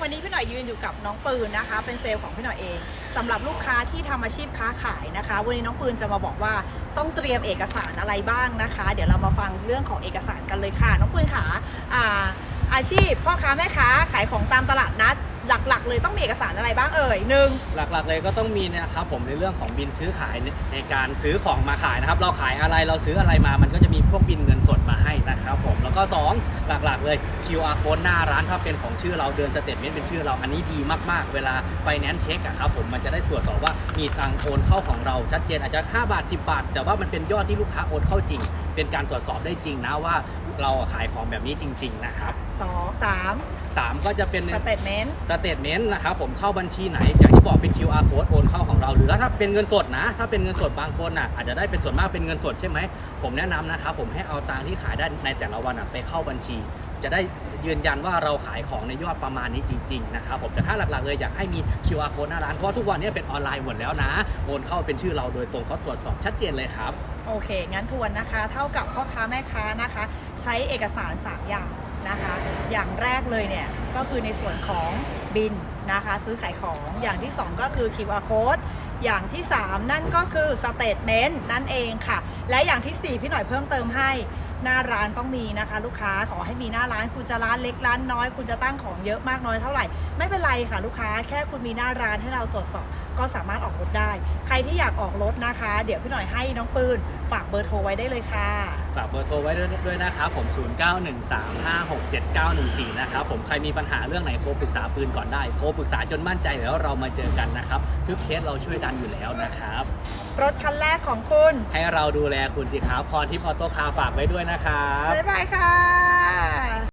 วันนี้พี่หน่อยยืนอยู่กับน้องปืนนะคะ เป็นเซลล์ของพี่หน่อยเองสำหรับลูกค้าที่ทำอาชีพค้าขายนะคะ วันนี้น้องปืนจะมาบอกว่าต้องเตรียมเอกสารอะไรบ้างนะคะ เดี๋ยวเรามาฟังเรื่องของเอกสารกันเลยค่ะ น้องปืนขาอ่าอาชีพพ่อค้าแม่ค้าขายของตามตลาดนัดหลักๆ เลยต้องมีเอกสารอะไรบ้างเอ่ยหนึ่งหลักๆเลยก็ต้องมีนะครับผมในเรื่องของบินซื้อขายในในการซื้อของมาขายนะครับ เราขายอะไรเราซื้ออะไรมามันก็จะมีพวกบินเงินสด ก็ 2 หลักๆ เลย QR code หน้าร้านถ้าเป็นของชื่อเราเดินสเตทเมนต์เป็นชื่อเราอันนี้ดีมากๆ เวลาไฟแนนซ์เช็คอะครับผมมันจะได้ตรวจสอบว่ามีตังโอนเข้าของเราชัดเจนอาจจะ 5 บาท 10 บาท แต่ว่ามันเป็นยอดที่ลูกค้าโอนเข้าจริง เป็นการตรวจสอบได้จริงนะว่าเราขายของแบบนี้จริง ๆ นะครับ สองสามสามก็จะเป็นสเตทเมนต์สเตทเมนต์นะครับผมเข้าบัญชีไหน อย่างที่บอกเป็น QR code โอนเข้าของเรา หรือถ้าเป็นเงินสดนะ ถ้าเป็นเงินสดบางคนอะอาจจะได้เป็นส่วนมากเป็นเงินสดใช่ไหม ผมแนะนำนะครับผมให้เอาตังค์ที่ขายได้ในแต่ละวันอะไปเข้าบัญชี จะได้ยืนยันว่าเราขายของในยอดประมาณนี้จริงๆนะครับผมแต่ถ้าหลักๆเลยอยากให้มี QR code หน้าร้านเพราะว่าทุกวันนี้เป็นออนไลน์หมดแล้วนะโอนเข้าเป็นชื่อเราโดยตรงเขาตรวจสอบชัดเจนเลยครับ โอเค งั้นทวนนะคะ เท่ากับพ่อค้าแม่ค้านะคะ ใช้เอกสาร 3 อย่าง นะคะ อย่างแรกเลยเนี่ยก็คือในส่วนของบินนะคะซื้อขายของอย่างที่ 2 ก็คือ QR code อย่างที่ 3 นั่นก็คือ statement นั่นเองค่ะ และอย่างทีสี่4 พี่หน่อยเพิ่มเติมให้ หน้าร้านต้องมีนะคะ ลูกค้าขอให้มีหน้าร้าน คุณจะร้านเล็กร้านน้อย คุณจะตั้งของเยอะมากน้อยเท่าไหร่ ไม่เป็นไรค่ะลูกค้าแค่คุณมีหน้าร้านให้เราตรวจสอบ ก็สามารถออกรถได้ ใครที่อยากออกรถนะคะ เดี๋ยวพี่หน่อยให้น้องปืน ฝากเบอร์โทรไว้ได้เลยค่ะ ฝากเบอร์โทรไว้ด้วยด้วยนะครับผม 0913567914 นะครับผมใครมีปัญหาเรื่องไหนโทรปรึกษาปืนก่อนได้โทรปรึกษาจนมั่นใจแล้วเรามาเจอกันนะครับทุกเคสเราช่วยดันอยู่แล้วนะครับ รถคันแรกของคุณ ให้เราดูแลคุณสิครับพรทิพย์ออโต้คาร์ฝากไว้ด้วยนะครับ บ๊ายบายค่ะ